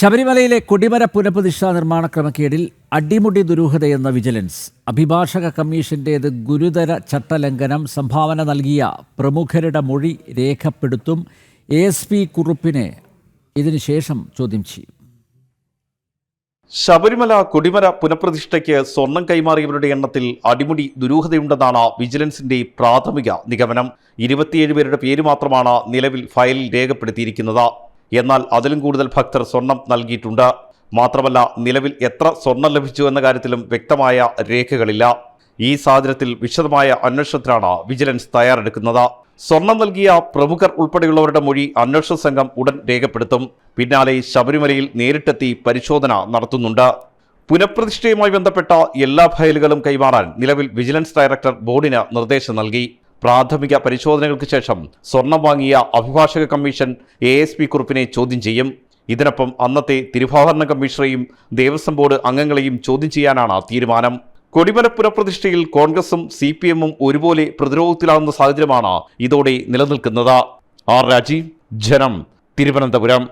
ശബരിമലയിലെ കൊടിമര പുനഃപ്രതിഷ്ഠാ നിർമ്മാണ ക്രമക്കേടിൽ അടിമുടി ദുരൂഹതയെന്ന വിജിലൻസ് അഭിഭാഷക കമ്മീഷന്റേത് ഗുരുതര ചട്ടലംഘനം സംഭാവന നൽകിയ പ്രമുഖരുടെ മൊഴി രേഖപ്പെടുത്തും എസ് പി കുറുപ്പിനെ ഇതിനുശേഷം ചോദ്യം ചെയ്യും. ശബരിമല കൊടിമര പുനഃപ്രതിഷ്ഠയ്ക്ക് സ്വർണം കൈമാറിയവരുടെ എണ്ണത്തിൽ അടിമുടി ദുരൂഹതയുണ്ടെന്നാണ് വിജിലൻസിന്റെ പ്രാഥമിക നിഗമനം. ഇരുപത്തിയേഴ് പേരുടെ പേര് മാത്രമാണ് നിലവിൽ ഫയലിൽ രേഖപ്പെടുത്തിയിരിക്കുന്നത്. എന്നാൽ അതിലും കൂടുതൽ ഭക്തർ സ്വർണം നൽകിയിട്ടുണ്ട്. മാത്രമല്ല നിലവിൽ എത്ര സ്വർണം ലഭിച്ചു എന്ന കാര്യത്തിലും വ്യക്തമായ രേഖകളില്ല. ഈ സാഹചര്യത്തിൽ വിശദമായ അന്വേഷണത്തിനാണ് വിജിലൻസ് തയ്യാറെടുക്കുന്നത്. സ്വർണം നൽകിയ പ്രമുഖർ ഉൾപ്പെടെയുള്ളവരുടെ മൊഴി അന്വേഷണ സംഘം ഉടൻ രേഖപ്പെടുത്തും. പിന്നാലെ ശബരിമലയിൽ നേരിട്ടെത്തി പരിശോധന നടത്തുന്നുണ്ട്. പുനഃപ്രതിഷ്ഠയുമായി ബന്ധപ്പെട്ട എല്ലാ ഫയലുകളും കൈമാറാൻ നിലവിൽ വിജിലൻസ് ഡയറക്ടർ ബോർഡിന് നിർദ്ദേശം നൽകി. പ്രാഥമിക പരിശോധനകൾക്ക് ശേഷം സ്വർണം വാങ്ങിയ അഭിഭാഷക കമ്മീഷൻ എ എസ് പി കുറിപ്പിനെ ചോദ്യം ചെയ്യും. ഇതിനൊപ്പം അന്നത്തെ തിരുവാഭരണ കമ്മീഷണറെയും ദേവസ്വം ബോർഡ് അംഗങ്ങളെയും ചോദ്യം ചെയ്യാനാണ് തീരുമാനം. കൊടിമര പുനഃപ്രതിഷ്ഠയിൽ കോൺഗ്രസും സി പി എമ്മും ഒരുപോലെ പ്രതിരോധത്തിലാകുന്ന സാഹചര്യമാണ് ഇതോടെ നിലനിൽക്കുന്നത്. ആർ രാജീവ് ജനം തിരുവനന്തപുരം.